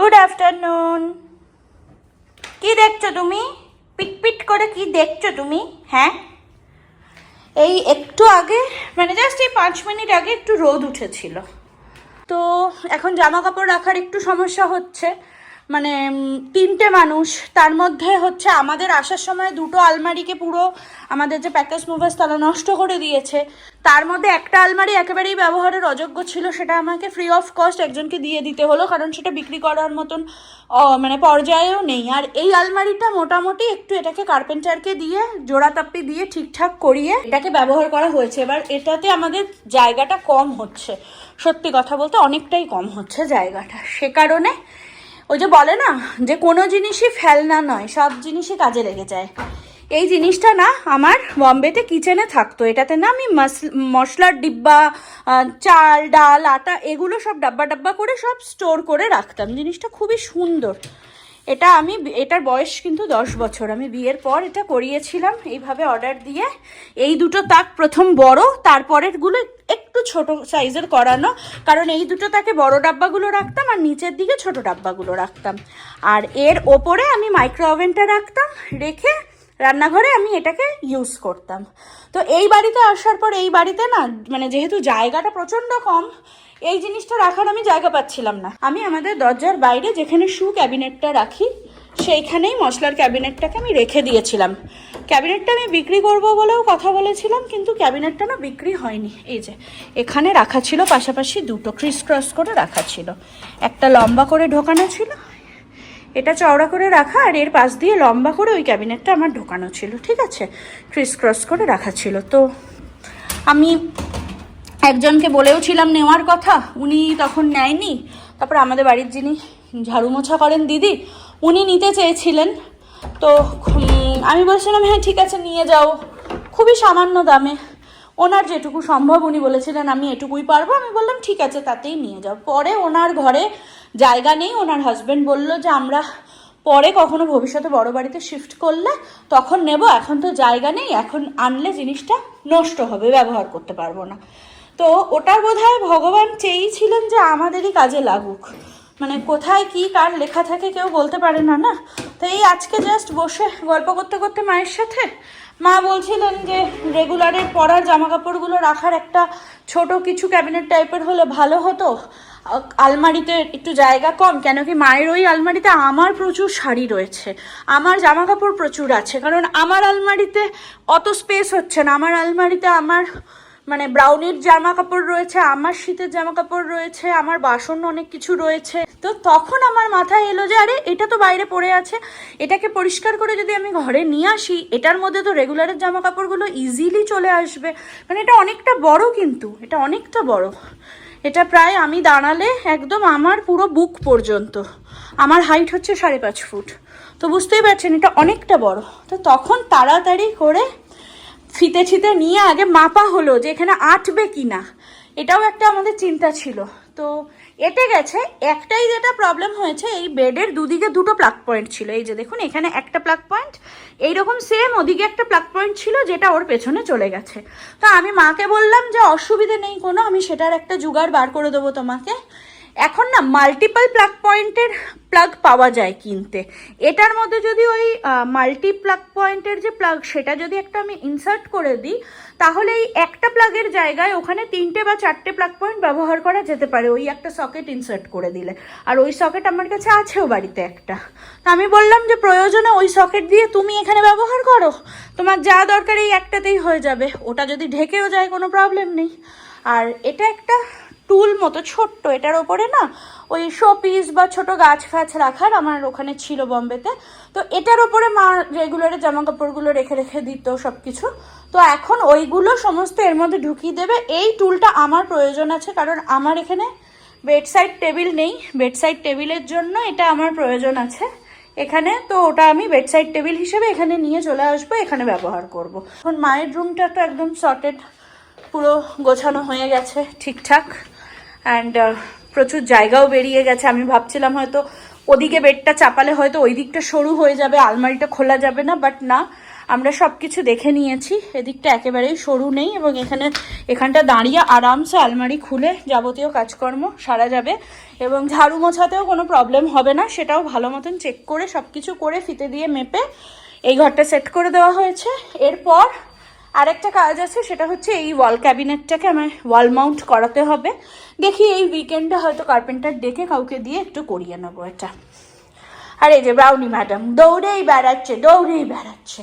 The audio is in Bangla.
গুড আফটারনুন কি দেখছ তুমি? পিটপিট পিট করে কি দেখছ তুমি? হ্যাঁ? এই একটু আগে মানে জাস্ট এই পাঁচ মিনিট আগে একটু রোদ উঠেছিল। তো এখন জামা কাপড় রাখার একটু সমস্যা হচ্ছে। মানে তিনটে মানুষ। তার মধ্যে হচ্ছে আমাদের আসার সময় দুটো আলমারিকে পুরো আমাদের যে প্যাকেজ মুভার্স তারা নষ্ট করে দিয়েছে। তার মধ্যে একটা আলমারি একেবারেই ব্যবহারের অযোগ্য ছিল, সেটা আমাকে ফ্রি অফ কস্ট একজনকে দিয়ে দিতে হলো, কারণ সেটা বিক্রি করার মতন মানে পর্যায়েও নেই। আর এই আলমারিটা মোটামুটি একটু এটাকে কার্পেন্টারকে দিয়ে, জোড়া তাপ্পি দিয়ে ঠিকঠাক করিয়ে এটাকে ব্যবহার করা হয়েছে। এবার এটাতে আমাদের জায়গাটা কম হচ্ছে। সত্যি কথা বলতে অনেকটাই কম হচ্ছে জায়গাটা। সে কারণে ওই যে বলে না, যে কোনো জিনিসই ফেলনা নয়, সব জিনিসই কাজে লেগে যায়। এই জিনিসটা না আমার বম্বেতে কিচেনে থাকতো। এটাতে না আমি মশলার ডিব্বা চাল, ডাল, আটা এগুলো সব ডাব্বা ডাব্বা করে সব স্টোর করে রাখতাম। জিনিসটা খুবই সুন্দর। এটা আমি এটার বয়স কিন্তু দশ বছর। আমি বিয়ের পর এটা করিয়েছিলাম। এইভাবে অর্ডার দিয়ে এই দুটো তাক প্রথম বড়, তারপরেরগুলো ছোট সাইজের করানো, কারণ এই দুটো তাকে বড় ডাব্বাগুলো রাখতাম আর নিচের দিকে ছোট ডাব্বাগুলো রাখতাম। আর এর ওপরে আমি মাইক্রো ওভেনটা রাখতাম, রেখে রান্নাঘরে আমি এটাকে ইউজ করতাম। তো এই বাড়িতে আসার পর এই বাড়িতে না মানে যেহেতু জায়গাটা প্রচণ্ড কম, এই জিনিসটা রাখার আমি জায়গা পাচ্ছিলাম না। আমি আমাদের দরজার বাইরে যেখানে শু ক্যাবিনেটটা রাখি সেইখানেই মশলার ক্যাবিনেটটাকে আমি রেখে দিয়েছিলাম। ক্যাবিনেটটা আমি বিক্রি করব বলেও কথা বলেছিলাম, কিন্তু ক্যাবিনেটটা না বিক্রি হয়নি। এই যে, এখানে রাখা ছিল, পাশাপাশি দুটো ক্রিস ক্রস করে রাখা ছিল। একটা লম্বা করে ঢোকানো ছিল, এটা চওড়া করে রাখা, আর এর পাশ দিয়ে লম্বা করে ওই ক্যাবিনেটটা আমার ঢোকানো ছিল, ঠিক আছে? ক্রিস ক্রস করে রাখা ছিল। তো আমি একজনকে বলেও ছিলাম নেওয়ার কথা, উনি তখন নেয়নি। তারপর আমাদের বাড়ির যিনি ঝাড়ু মোছা করেন দিদি উনি নিতে চেয়েছিলেন। তো আমি বলছিলাম হ্যাঁ ঠিক আছে, নিয়ে যাও। খুবই সামান্য দামে। ওনার যেটুকু সম্ভব উনি বলেছিলেন, আমি এটুকুই পারব। আমি বললাম, ঠিক আছে, তাতেই নিয়ে যাও। পরে ওনার ঘরে জায়গা নেই। ওনার হাজব্যান্ড বলল যে, আমরা পরে কখনো ভবিষ্যতে বড় বাড়িতে শিফট করলে তখন নেব। এখন তো জায়গা নেই। এখন আনলে জিনিসটা নষ্ট হবে, ব্যবহার করতে পারব না। তো, ওটার বোধহয় ভগবান চেয়েছিলেন যে, আমাদেরই কাজে লাগুক। মানে কোথায় কি কার লেখা থাকে কেউ বলতে পারে না না? তো এই আজকে জাস্ট বসে গল্প করতে করতে মায়ের সাথে মা বলছিলেন যে রেগুলারের পরার জামা কাপড়গুলো রাখার একটা ছোট কিছু ক্যাবিনেট টাইপের হলে ভালো হতো। আলমারিতে একটু জায়গা কম, কেন কি মায়ের ওই আলমারিতে আমার প্রচুর শাড়ি রয়েছে। আমার জামা কাপড় প্রচুর আছে, কারণ আমার আলমারিতে অত স্পেস হচ্ছে না। আমার আলমারিতে আমার মানে ব্রাউনির জামা কাপড় রয়েছে, আমার শীতের জামা কাপড় রয়েছে, আমার বাসন অনেক কিছু রয়েছে। তো তখন আমার মাথায় এলো যে, আরে, এটা তো বাইরে পড়ে আছে। এটাকে পরিষ্কার করে যদি আমি ঘরে নিয়ে আসি, এটার মধ্যে তো রেগুলারের জামা কাপড়গুলো ইজিলি চলে আসবে। মানে এটা অনেকটা বড় কিন্তু, এটা অনেকটা বড়। এটা প্রায় আমি দাঁড়ালে একদম আমার পুরো বুক পর্যন্ত। আমার হাইট হচ্ছে সাড়ে পাঁচ ফুট। তো বুঝতেই পারছেন, এটা অনেকটা বড়। তো তখন তাড়াতাড়ি করে ফিতে ছিতে নিয়ে আগে মাপা হলো যে, এখানে আটবে কি না এটাও একটা আমাদের চিন্তা ছিল। তো এটে গেছে, একটাই যেটা প্রবলেম হয়েছে, এই বেডের দুদিকে দুটো প্লাক পয়েন্ট ছিল। এই যে দেখুন, এখানে একটা প্লাক পয়েন্ট এইরকম সেম ওদিকে একটা প্লাক পয়েন্ট ছিল যেটা ওর পেছনে চলে গেছে। তো আমি মাকে বললাম যে, অসুবিধে নেই কোনো, আমি সেটার একটা জুগার বার করে দেবো তোমাকে। এখন না মাল্টিপল প্লাগ পয়েন্টের প্লাগ পাওয়া যায় কিনতে। এটার মধ্যে যদি ওই মাল্টি প্লাগ পয়েন্টের যে প্লাগ সেটা যদি একটা আমি ইনসার্ট করে দিই, তাহলে এই একটা প্লাগের জায়গায় ওখানে তিনটে বা চারটে প্লাগ পয়েন্ট ব্যবহার করা যেতে পারে, ওই একটা সকেট ইনসার্ট করে দিলে। আর ওই সকেট আমার কাছে আছেও বাড়িতে একটা। তো আমি বললাম যে, প্রয়োজনে ওই সকেট দিয়ে তুমি এখানে ব্যবহার করো। তোমার যা দরকার এই একটাতেই হয়ে যাবে। ওটা যদি ঢেকেও যায়, কোনো প্রবলেম নেই। আর এটা একটা টুল মতো, ছোট্ট। এটার ওপরে না ওই শো পিস বা ছোট গাছ ফাছ রাখার আমার ওখানে ছিল বম্বেতে। তো এটার ওপরে মা রেগুলারে জামা কাপড়গুলো রেখে রেখে দিত সব কিছু তো এখন ওইগুলো সমস্ত এর মধ্যে ঢুকিয়ে দেবে। এই টুলটা আমার প্রয়োজন আছে, কারণ আমার এখানে বেডসাইড টেবিল নেই। বেডসাইড টেবিলের জন্য এটা আমার প্রয়োজন আছে। এখানে তো ওটা আমি বেডসাইড টেবিল হিসেবে এখানে নিয়ে চলে আসব, এখানে ব্যবহার করব। এখন মায়ের রুমটা তো একদম সর্টেড পুরো গোছানো হয়ে গেছে ঠিকঠাক। অ্যান্ড প্রচুর জায়গাও বেরিয়ে গেছে। আমি ভাবছিলাম হয়তো ওদিকে বেডটা চাপালে হয়তো ওই দিকটা সরু হয়ে যাবে, আলমারিটা খোলা যাবে না বাট না, আমরা সব কিছু দেখে নিয়েছি। এদিকটা একেবারেই সরু নেই এবং এখানে, এখানটা দাঁড়িয়ে আরামসে আলমারি খুলে যাবতীয় কাজকর্ম সারা যাবে এবং ঝাড়ু মোছাতেও কোনো প্রবলেম হবে না। সেটাও ভালো মতন চেক করে সব কিছু করে ফিতে দিয়ে মেপে এই ঘরটা সেট করে দেওয়া হয়েছে। এরপর আরেকটা কাজ আছে, সেটা হচ্ছে এই ওয়াল ক্যাবিনেটটাকে আমার ওয়াল মাউন্ট করাতে হবে। দেখি এই উইকেন্ডে হয়তো কার্পেন্টার ডেকে কাউকে দিয়ে একটু করিয়ে নেব এটা। আর এই যে ব্রাউনি ম্যাডাম দৌড়েই বেড়াচ্ছে দৌড়েই বেড়াচ্ছে।